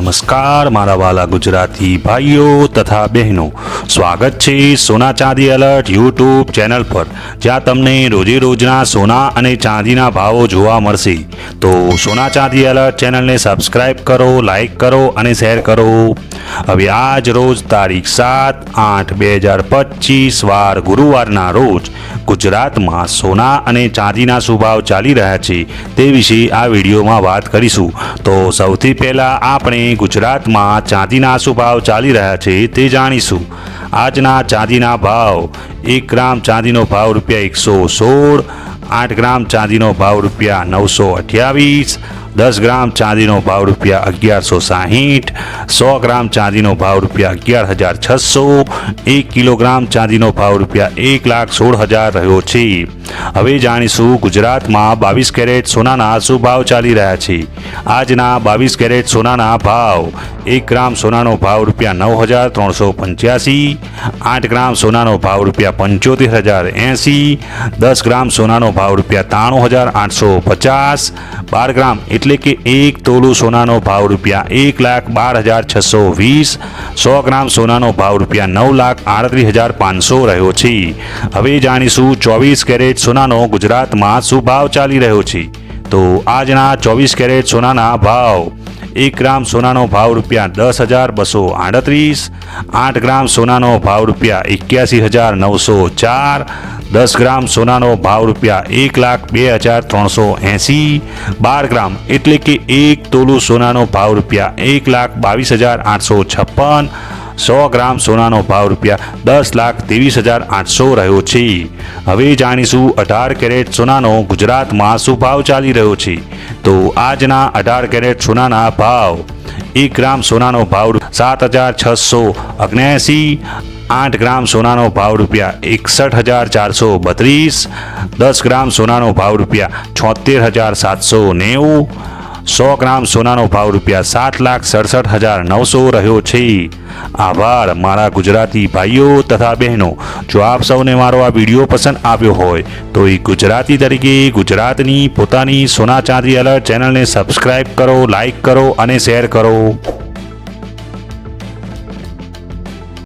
નમસ્કાર, મારા વાલા ગુજરાતી ભાઈઓ તથા બહેનો. સ્વાગત છે સોના ચાંદી એલર્ટ યુટ્યુબ ચેનલ પર, જ્યાં તમને રોજે રોજના સોના અને ચાંદીના ભાવો જોવા મળશે. તો સોના ચાંદી એલર્ટ ચેનલને સબસ્ક્રાઈબ કરો લાઈક કરો અને શેર કરો. હવે આજ રોજ તારીખ સાત આઠ બે હજાર પચીસ વાર ગુરુવારના રોજ ગુજરાતમાં સોના અને ચાંદીના શું ભાવ ચાલી રહ્યા છે તે વિશે આ વિડીયોમાં વાત કરીશું. તો સૌથી પહેલાં આપણે ગુજરાતમાં ચાંદીના શું ભાવ ચાલી રહ્યા છે તે જાણીશું. આજના ચાંદીના ભાવ, એક ગ્રામ ચાંદીનો ભાવ રૂપિયા એકસો સોળ, આઠ ગ્રામ ચાંદીનો ભાવ રૂપિયા નવસો અઠ્યાવીસ દસ ગ્રામ ચાંદીનો ભાવ રૂપિયા અગિયારસો સાહીઠ, સો ગ્રામ ચાંદીનો ભાવ રૂપિયા અગિયાર હજાર છસો, એક કિલોગ્રામ ચાંદીનો ભાવ રૂપિયા એક લાખ સોળ હજાર રહ્યો છે. હવે જાણીશું ગુજરાતમાં બાવીસ કેરેટ સોનાના શું ભાવ ચાલી રહ્યા છે. આજના બાવીસ કેરેટ સોનાના ભાવ, એક ગ્રામ સોનાનો ભાવ રૂપિયા નવ હજાર ત્રણસો પંચ્યાસી, આઠ ગ્રામ સોનાનો ભાવ રૂપિયા પંચોતેર હજાર એંસી, દસ ગ્રામ સોનાનો ભાવ રૂપિયા ત્રાણું હજાર આઠસો પચાસ, બાર ગ્રામ એટલે કે એક તોલું સોનાનો ભાવ રૂપિયા એક લાખ બાર હજાર છસો વીસ, સો ગ્રામ સોનાનો ભાવ રૂપિયા નવ લાખ આડત્રીસ હજાર પાંચસો રહ્યો છે. હવે જાણીશું ચોવીસ કેરેટ સોનાનો ગુજરાતમાં શું ભાવ ચાલી રહ્યો છે. તો આજના ચોવીસ કેરેટ સોનાના ભાવ. એક ગ્રામ સોનાનો ભાવ રૂપિયા દસ હજાર બસો આડત્રીસ, આઠ ગ્રામ સોનાનો ભાવ રૂપિયા એક્યાસી હજાર નવસો ચાર, દસ ગ્રામ સોનાનો ભાવ રૂપિયા એક લાખ બે હજાર ત્રણસો એંસી, બાર ગ્રામ એટલે કે એક તોલું સોનાનો ભાવ રૂપિયા એક લાખ બાવીસ હજાર આઠસો છપ્પન, સો ગ્રામ સોનાનો ભાવ રૂપિયા દસ લાખ ત્રેવીસ હજાર આઠસો રહ્યો છે. હવે જાણીશું અઢાર કેરેટ સોનાનો ગુજરાતમાં શું ભાવ ચાલી રહ્યો છે. તો આજના અઢાર કેરેટ સોનાના ભાવ, એક ગ્રામ સોનાનો ભાવ સાત હજાર છસો અગ્નેસી, આઠ ગ્રામ સોનાનો ભાવ રૂપિયા એકસઠ હજાર ચારસો બત્રીસ, દસ ગ્રામ સોનાનો ભાવ રૂપિયા છોતેર હજાર સાતસો નેવું સો ગ્રામ સોનાનો ભાવ રૂપિયા સાત લાખ સડસઠ હજાર નવસો રહ્યો છે. આભાર, મારા ગુજરાતી ભાઈઓ તથા બહેનો. જો આપ સૌને મારો આ વીડિયો પસંદ આવ્યો હોય, તો એ ગુજરાતી તરીકે ગુજરાતની પોતાની સોના ચાંદી અલર્ટ ચેનલને સબસ્ક્રાઈબ કરો લાઈક કરો અને શેર કરો.